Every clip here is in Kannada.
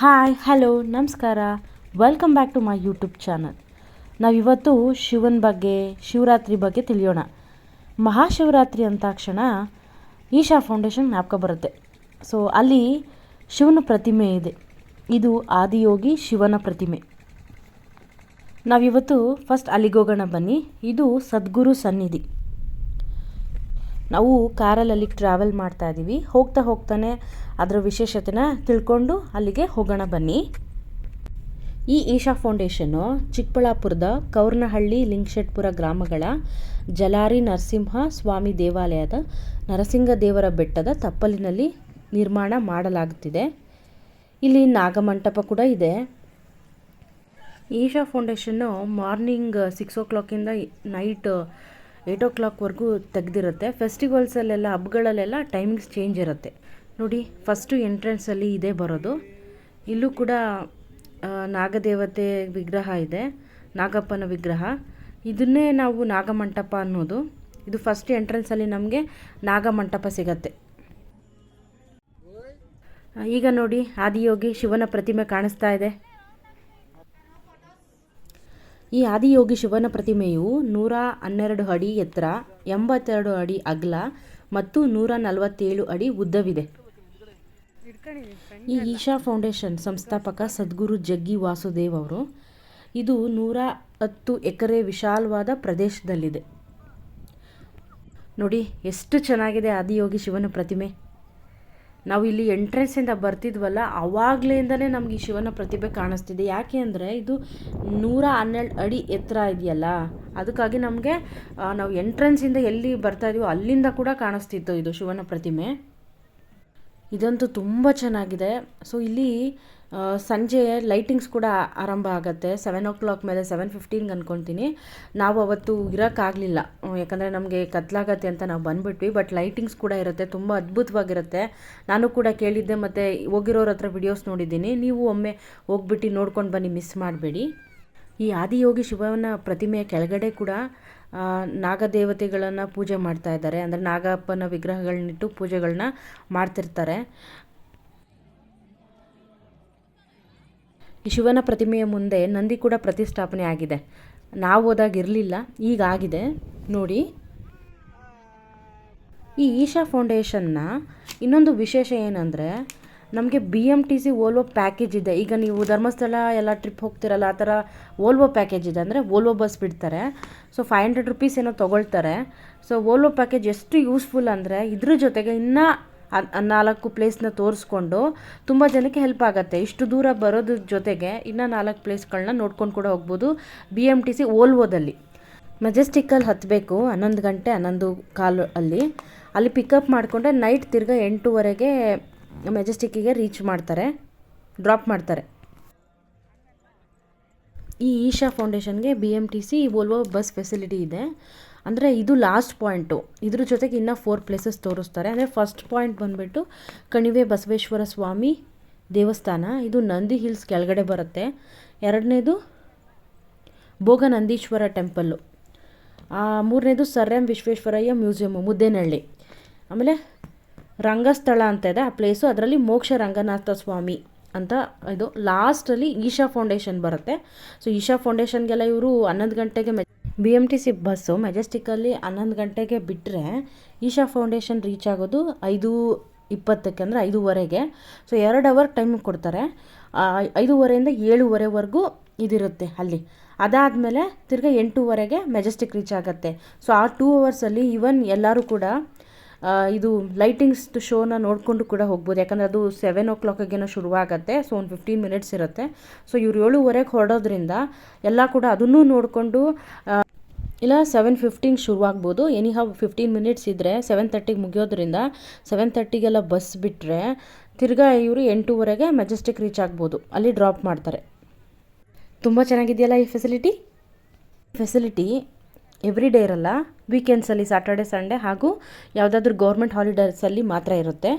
ಹಾಯ್, ಹಲೋ, ನಮಸ್ಕಾರ. Welcome back to my YouTube channel ನಾವಿವತ್ತು ಶಿವನ ಬಗ್ಗೆ, ಶಿವರಾತ್ರಿ ಬಗ್ಗೆ ತಿಳಿಯೋಣ. ಮಹಾಶಿವರಾತ್ರಿ ಅಂದ ತಕ್ಷಣ ಈಶಾ ಫೌಂಡೇಶನ್ ಜ್ಞಾಪಕ ಬರುತ್ತೆ. ಸೊ ಅಲ್ಲಿ ಶಿವನ ಪ್ರತಿಮೆ ಇದೆ. ಇದು ಆದಿಯೋಗಿ ಶಿವನ ಪ್ರತಿಮೆ. ನಾವಿವತ್ತು ಫಸ್ಟ್ ಅಲ್ಲಿಗೋಗೋಣ ಬನ್ನಿ. ಇದು ಸದ್ಗುರು ಸನ್ನಿಧಿ. ನಾವು ಕಾರಲ್ಲಿ ಟ್ರಾವೆಲ್ ಮಾಡ್ತಾ ಇದ್ದೀವಿ ಹೋಗ್ತಾ ಹೋಗ್ತಾನೆ ಅದರ ವಿಶೇಷತೆನ ತಿಳ್ಕೊಂಡು ಅಲ್ಲಿಗೆ ಹೋಗೋಣ ಬನ್ನಿ. ಈ ಈಶಾ ಫೌಂಡೇಶನ್ನು ಚಿಕ್ಕಬಳ್ಳಾಪುರದ ಕೌರ್ನಹಳ್ಳಿ ಲಿಂಗಶೆಟ್ಪುರ ಗ್ರಾಮಗಳ ಜಲಾರಿ ನರಸಿಂಹ ಸ್ವಾಮಿ ದೇವಾಲಯದ ನರಸಿಂಹ ದೇವರ ಬೆಟ್ಟದ ತಪ್ಪಲಿನಲ್ಲಿ ನಿರ್ಮಾಣ ಮಾಡಲಾಗುತ್ತಿದೆ. ಇಲ್ಲಿ ನಾಗಮಂಟಪ ಕೂಡ ಇದೆ. ಈಶಾ ಫೌಂಡೇಶನ್ನು ಮಾರ್ನಿಂಗ್ ಸಿಕ್ಸ್ ಓ ಕ್ಲಾಕಿಂದ ನೈಟ್ ಏಯ್ಟ್ ಓ ಕ್ಲಾಕ್ವರೆಗೂ ತೆಗೆದಿರುತ್ತೆ. ಫೆಸ್ಟಿವಲ್ಸಲ್ಲೆಲ್ಲ ಹಬ್ಬಗಳಲ್ಲೆಲ್ಲ ಟೈಮಿಂಗ್ಸ್ ಚೇಂಜ್ ಇರುತ್ತೆ. ನೋಡಿ ಫಸ್ಟು ಎಂಟ್ರೆನ್ಸಲ್ಲಿ ಇದೇ ಬರೋದು. ಇಲ್ಲೂ ಕೂಡ ನಾಗದೇವತೆ ವಿಗ್ರಹ ಇದೆ. ನಾಗಪ್ಪನ ವಿಗ್ರಹ. ಇದನ್ನೇ ನಾವು ನಾಗಮಂಟಪ ಅನ್ನೋದು. ಇದು ಫಸ್ಟ್ ಎಂಟ್ರೆನ್ಸಲ್ಲಿ ನಮಗೆ ನಾಗಮಂಟಪ ಸಿಗತ್ತೆ. ಈಗ ನೋಡಿ, ಆದಿಯೋಗಿ ಶಿವನ ಪ್ರತಿಮೆ ಕಾಣಿಸ್ತಾ ಇದೆ. ಈ ಆದಿಯೋಗಿ ಶಿವನ ಪ್ರತಿಮೆಯು ನೂರ ಹನ್ನೆರಡು ಅಡಿ ಎತ್ತರ, ಎಂಬತ್ತೆರಡು ಅಡಿ ಅಗಲ ಮತ್ತು ನೂರ ನಲವತ್ತೇಳು ಅಡಿ ಉದ್ದವಿದೆ. ಈ ಈಶಾ ಫೌಂಡೇಶನ್ ಸಂಸ್ಥಾಪಕ ಸದ್ಗುರು ಜಗ್ಗಿ ವಾಸುದೇವ್ ಅವರು ಇದು ನೂರ ಹತ್ತು ಎಕರೆ ವಿಶಾಲವಾದ ಪ್ರದೇಶದಲ್ಲಿದೆ. ನೋಡಿ, ಎಷ್ಟು ಚೆನ್ನಾಗಿದೆ ಆದಿಯೋಗಿ ಶಿವನ ಪ್ರತಿಮೆ. ನಾವು ಇಲ್ಲಿ ಎಂಟ್ರೆನ್ಸಿಂದ ಬರ್ತಿದ್ವಲ್ಲ ಅವಾಗ್ಲಿಂದನೇ ನಮ್ಗೆ ಈ ಶಿವನ ಪ್ರತಿಭೆ ಕಾಣಿಸ್ತಿದೆ. ಯಾಕೆ ಅಂದರೆ ಇದು ನೂರ ಹನ್ನೆರಡು ಅಡಿ ಎತ್ತರ ಇದೆಯಲ್ಲ, ಅದಕ್ಕಾಗಿ ನಮಗೆ ನಾವು ಎಂಟ್ರೆನ್ಸಿಂದ ಎಲ್ಲಿ ಬರ್ತಾ ಇದೀವೋ ಅಲ್ಲಿಂದ ಕೂಡ ಕಾಣಿಸ್ತಿತ್ತು ಇದು ಶಿವನ ಪ್ರತಿಮೆ. ಇದಂತೂ ತುಂಬ ಚೆನ್ನಾಗಿದೆ. ಸೊ ಇಲ್ಲಿ ಸಂಜೆ ಲೈಟಿಂಗ್ಸ್ ಕೂಡ ಆರಂಭ ಆಗುತ್ತೆ. ಸೆವೆನ್ ಓ ಕ್ಲಾಕ್ ಮೇಲೆ ಸೆವೆನ್ ಫಿಫ್ಟೀನ್ಗೆ ಅಂದ್ಕೊತೀನಿ ನಾವು ಅವತ್ತು ಇರೋಕ್ಕಾಗಲಿಲ್ಲ. ಯಾಕಂದರೆ ನಮಗೆ ಕತ್ಲಾಗತ್ತೆ ಅಂತ ನಾವು ಬಂದ್ಬಿಟ್ವಿ ಬಟ್ ಲೈಟಿಂಗ್ಸ್ ಕೂಡ ಇರುತ್ತೆ, ತುಂಬ ಅದ್ಭುತವಾಗಿರುತ್ತೆ. ನಾನು ಕೂಡ ಕೇಳಿದ್ದೆ, ಮತ್ತು ಹೋಗಿರೋರ ಹತ್ರ ವಿಡಿಯೋಸ್ ನೋಡಿದ್ದೀನಿ. ನೀವು ಒಮ್ಮೆ ಹೋಗ್ಬಿಟ್ಟು ನೋಡ್ಕೊಂಡು ಬನ್ನಿ ಮಿಸ್ ಮಾಡಬೇಡಿ. ಈ ಆದಿಯೋಗಿ ಶಿವನ ಪ್ರತಿಮೆಯ ಕೆಳಗಡೆ ಕೂಡ ನಾಗದೇವತೆಗಳನ್ನು ಪೂಜೆ ಮಾಡ್ತಾ ಇದ್ದಾರೆ. ಅಂದರೆ ನಾಗಪ್ಪನ ವಿಗ್ರಹಗಳನ್ನಿಟ್ಟು ಪೂಜೆಗಳನ್ನ ಮಾಡ್ತಿರ್ತಾರೆ. ಶಿವನ ಪ್ರತಿಮೆಯ ಮುಂದೆ ನಂದಿ ಕೂಡ ಪ್ರತಿಷ್ಠಾಪನೆ ಆಗಿದೆ. ನಾವು ಹೋದಾಗ ಇರಲಿಲ್ಲ, ಈಗ ಆಗಿದೆ. ನೋಡಿ. ಈ ಈಶಾ ಫೌಂಡೇಶನ್ನ ಇನ್ನೊಂದು ವಿಶೇಷ ಏನಂದರೆ, ನಮಗೆ B M T C Volvo package ಇದೆ. ಈಗ ನೀವು ಧರ್ಮಸ್ಥಳ ಎಲ್ಲ ಟ್ರಿಪ್ ಹೋಗ್ತಿರಲ್ಲ, ಆ ಥರ ಓಲ್ವೋ ಪ್ಯಾಕೇಜ್ ಇದೆ. ಅಂದರೆ ಓಲ್ವೋ ಬಸ್ ಬಿಡ್ತಾರೆ. ಸೊ ಫೈವ್ ಹಂಡ್ರೆಡ್ ರುಪೀಸ್ ಏನೋ ತೊಗೊಳ್ತಾರೆ. ಸೊ ಓಲ್ವೋ ಪ್ಯಾಕೇಜ್ ಎಷ್ಟು ಯೂಸ್ಫುಲ್ ಅಂದರೆ ಇದ್ರ ಜೊತೆಗೆ ಇನ್ನೂ ನಾಲ್ಕು ಪ್ಲೇಸ್ನ ತೋರಿಸ್ಕೊಂಡು ತುಂಬ ಜನಕ್ಕೆ ಹೆಲ್ಪ್ ಆಗುತ್ತೆ. ಇಷ್ಟು ದೂರ ಬರೋದ್ರ ಜೊತೆಗೆ ಇನ್ನೂ ನಾಲ್ಕು ಪ್ಲೇಸ್ಗಳನ್ನ ನೋಡ್ಕೊಂಡು ಕೂಡ ಹೋಗ್ಬೋದು. ಬಿ ಎಂ ಟಿ ಸಿ ಓಲ್ವೋದಲ್ಲಿ ಮೆಜೆಸ್ಟಿಕ್ಕಲ್ಲಿ ಹತ್ತಬೇಕು ಹನ್ನೊಂದು ಗಂಟೆ, ಹನ್ನೊಂದು ಕಾಲು ಅಲ್ಲಿ. ಅಲ್ಲಿ ಪಿಕಪ್ ಮಾಡಿಕೊಂಡ್ರೆ ನೈಟ್ ತಿರ್ಗಾ ಎಂಟೂವರೆಗೆ ಮೆಜೆಸ್ಟಿಕ್ಕಿಗೆ ರೀಚ್ ಮಾಡ್ತಾರೆ ಡ್ರಾಪ್ ಮಾಡ್ತಾರೆ. ಈ Isha ಫೌಂಡೇಶನ್ಗೆ B M T C Volvo bus facility ಇದೆ. ಅಂದರೆ ಇದು ಲಾಸ್ಟ್ ಪಾಯಿಂಟು ಇದ್ರ ಜೊತೆಗೆ ಇನ್ನೂ ಫೋರ್ ಪ್ಲೇಸಸ್ ತೋರಿಸ್ತಾರೆ. ಅಂದರೆ ಫಸ್ಟ್ ಪಾಯಿಂಟ್ ಬಂದುಬಿಟ್ಟು ಕಣಿವೆ ಬಸವೇಶ್ವರ ಸ್ವಾಮಿ ದೇವಸ್ಥಾನ. ಇದು ನಂದಿ ಹಿಲ್ಸ್ ಕೆಳಗಡೆ ಬರುತ್ತೆ. ಎರಡನೇದು ಭೋಗನಂದೀಶ್ವರ ಟೆಂಪಲ್ಲು ಮೂರನೇದು sir M Visvesvaraya museum Muddenahalli. ಆಮೇಲೆ ರಂಗಸ್ಥಳ ಅಂತ ಇದೆ. ಆ ಪ್ಲೇಸು ಅದರಲ್ಲಿ ಮೋಕ್ಷ ರಂಗನಾಥ ಸ್ವಾಮಿ ಅಂತ ಇದು ಲಾಸ್ಟಲ್ಲಿ ಈಶಾ ಫೌಂಡೇಶನ್ ಬರುತ್ತೆ. ಸೊ ಈಶಾ ಫೌಂಡೇಶನ್ಗೆಲ್ಲ ಇವರು ಹನ್ನೊಂದು ಗಂಟೆಗೆ B M T C bus ಮೆಜೆಸ್ಟಿಕಲ್ಲಿ ಹನ್ನೊಂದು ಗಂಟೆಗೆ ಬಿಟ್ಟರೆ ಈಶಾ ಫೌಂಡೇಶನ್ ರೀಚ್ ಆಗೋದು ಐದು ಇಪ್ಪತ್ತಕ್ಕೆ ಅಂದರೆ ಐದೂವರೆಗೆ. ಸೊ ಎರಡು ಅವರ್ ಟೈಮ್ ಕೊಡ್ತಾರೆ. ಐದೂವರೆಯಿಂದ ಏಳುವರೆವರೆಗೂ ಇದಿರುತ್ತೆ ಅಲ್ಲಿ. ಅದಾದಮೇಲೆ ತಿರ್ಗಾ ಎಂಟೂವರೆಗೆ ಮೆಜೆಸ್ಟಿಕ್ ರೀಚ್ ಆಗುತ್ತೆ. ಸೊ ಆ ಟೂ ಅವರ್ಸಲ್ಲಿ ಈವನ್ ಎಲ್ಲರೂ ಕೂಡ ಇದು ಲೈಟಿಂಗ್ಸ್ ಶೋನ ನೋಡಿಕೊಂಡು ಕೂಡ ಹೋಗ್ಬೋದು. ಯಾಕಂದರೆ ಅದು ಸೆವೆನ್ ಓ ಕ್ಲಾಕಿಗೇನೋ ಶುರುವಾಗುತ್ತೆ. ಸೊ ಒಂದು ಫಿಫ್ಟೀನ್ ಮಿನಿಟ್ಸ್ ಇರುತ್ತೆ. ಸೊ ಇವ್ರು ಏಳುವರೆಗೆ ಹೊರಡೋದ್ರಿಂದ ಎಲ್ಲ ಕೂಡ ಅದನ್ನೂ ನೋಡಿಕೊಂಡು ಇಲ್ಲ ಸೆವೆನ್ ಶುರುವಾಗ್ಬೋದು. ಎನಿ ಹಾವ್ ಫಿಫ್ಟೀನ್ ಮಿನಿಟ್ಸ್ ಇದ್ದರೆ ಸೆವೆನ್ ತರ್ಟಿಗೆ ಮುಗಿಯೋದ್ರಿಂದ ಸೆವೆನ್ ತರ್ಟಿಗೆಲ್ಲ ಬಸ್ ಬಿಟ್ಟರೆ ತಿರ್ಗಾ ಇವರು ಎಂಟೂವರೆಗೆ ಮೆಜೆಸ್ಟಿಕ್ ರೀಚ್ ಆಗ್ಬೋದು. ಅಲ್ಲಿ ಡ್ರಾಪ್ ಮಾಡ್ತಾರೆ. ತುಂಬ ಚೆನ್ನಾಗಿದೆಯಲ್ಲ ಈ ಫೆಸಿಲಿಟಿ ಫೆಸಿಲಿಟಿ ಎವ್ರಿ ಡೇ ಇರಲ್ಲ. ವೀಕೆಂಡ್ಸಲ್ಲಿ ಸ್ಯಾಟರ್ಡೆ ಸಂಡೇ ಹಾಗೂ ಯಾವುದಾದ್ರೂ ಗೌರ್ಮೆಂಟ್ ಹಾಲಿಡೇಸಲ್ಲಿ ಮಾತ್ರ ಇರುತ್ತೆ.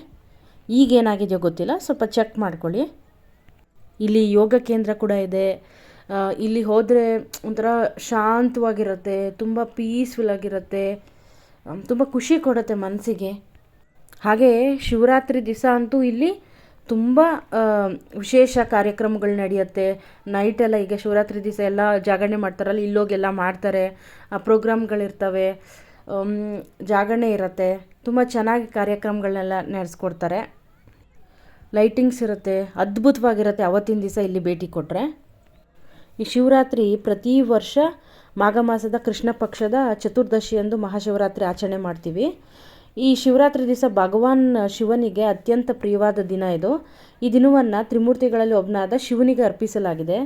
ಈಗೇನಾಗಿದೆಯೋ ಗೊತ್ತಿಲ್ಲ. ಸ್ವಲ್ಪ ಚೆಕ್ ಮಾಡ್ಕೊಳ್ಳಿ. ಇಲ್ಲಿ ಯೋಗ ಕೇಂದ್ರ ಕೂಡ ಇದೆ. ಇಲ್ಲಿ ಹೋದರೆ ಒಂಥರ ಶಾಂತವಾಗಿರುತ್ತೆ, ತುಂಬ ಪೀಸ್ಫುಲ್ ಆಗಿರುತ್ತೆ ತುಂಬ ಖುಷಿ ಕೊಡುತ್ತೆ ಮನಸ್ಸಿಗೆ ಹಾಗೆ ಶಿವರಾತ್ರಿ ದಿವಸ ಅಂತೂ ಇಲ್ಲಿ ತುಂಬ ವಿಶೇಷ ಕಾರ್ಯಕ್ರಮಗಳು ನಡೆಯುತ್ತೆ. ನೈಟೆಲ್ಲ ಈಗ ಶಿವರಾತ್ರಿ ದಿವಸ ಎಲ್ಲ ಜಾಗರಣೆ ಮಾಡ್ತಾರಲ್ಲ, ಇಲ್ಲೋಗೆಲ್ಲ ಮಾಡ್ತಾರೆ. ಆ, ಪ್ರೋಗ್ರಾಮ್ಗಳಿರ್ತವೆ. ಜಾಗರಣೆ ಇರುತ್ತೆ. ತುಂಬ ಚೆನ್ನಾಗಿ ಕಾರ್ಯಕ್ರಮಗಳನ್ನೆಲ್ಲ ನಡೆಸ್ಕೊಡ್ತಾರೆ. ಲೈಟಿಂಗ್ಸ್ ಇರುತ್ತೆ. ಅದ್ಭುತವಾಗಿರುತ್ತೆ ಅವತ್ತಿನ ದಿವಸ ಇಲ್ಲಿ ಭೇಟಿ ಕೊಟ್ಟರೆ ಈ ಶಿವರಾತ್ರಿ ಪ್ರತಿ ವರ್ಷ ಮಾಘ ಮಾಸದ ಕೃಷ್ಣ ಪಕ್ಷದ ಚತುರ್ದಶಿಯಂದು ಮಹಾಶಿವರಾತ್ರಿ ಆಚರಣೆ ಮಾಡ್ತೀವಿ. ಈ ಶಿವರಾತ್ರಿ ದಿವಸ ಭಗವಾನ್ ಶಿವನಿಗೆ ಅತ್ಯಂತ ಪ್ರಿಯವಾದ ದಿನ ಇದು. ಈ ದಿನವನ್ನು ತ್ರಿಮೂರ್ತಿಗಳಲ್ಲಿ ಒಬ್ಬನಾದ ಶಿವನಿಗೆ ಅರ್ಪಿಸಲಾಗಿದೆ.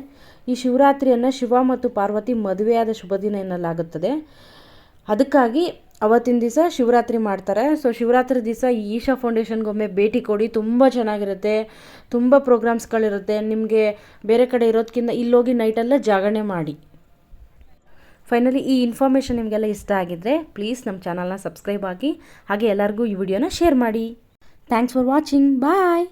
ಈ ಶಿವರಾತ್ರಿಯನ್ನು ಶಿವ ಮತ್ತು ಪಾರ್ವತಿ ಮದುವೆಯಾದ ಶುಭ ದಿನ ಎನ್ನಲಾಗುತ್ತದೆ. ಅದಕ್ಕಾಗಿ ಅವತ್ತಿನ ದಿವಸ ಶಿವರಾತ್ರಿ ಮಾಡ್ತಾರೆ. ಸೊ ಶಿವರಾತ್ರಿ ದಿವಸ ಈಶಾ ಫೌಂಡೇಶನ್ಗೊಮ್ಮೆ ಭೇಟಿ ಕೊಡಿ. ತುಂಬ ಚೆನ್ನಾಗಿರುತ್ತೆ. ತುಂಬ ಪ್ರೋಗ್ರಾಮ್ಸ್ಗಳಿರುತ್ತೆ. ನಿಮಗೆ ಬೇರೆ ಕಡೆ ಇರೋದಕ್ಕಿಂತ ಇಲ್ಲೋಗಿ ನೈಟೆಲ್ಲ ಜಾಗರಣೆ ಮಾಡಿ. ಫೈನಲಿ ಈ ಇನ್ಫಾರ್ಮೇಷನ್ ನಿಮಗೆಲ್ಲ ಇಷ್ಟ ಆಗಿದ್ದರೆ ಪ್ಲೀಸ್ ನಮ್ಮ ಚಾನಲ್ನ ಸಬ್ಸ್ಕ್ರೈಬ್ ಆಗಿ ಹಾಗೆ ಎಲ್ಲರಿಗೂ ಈ ವಿಡಿಯೋನ ಶೇರ್ ಮಾಡಿ. Thanks for watching bye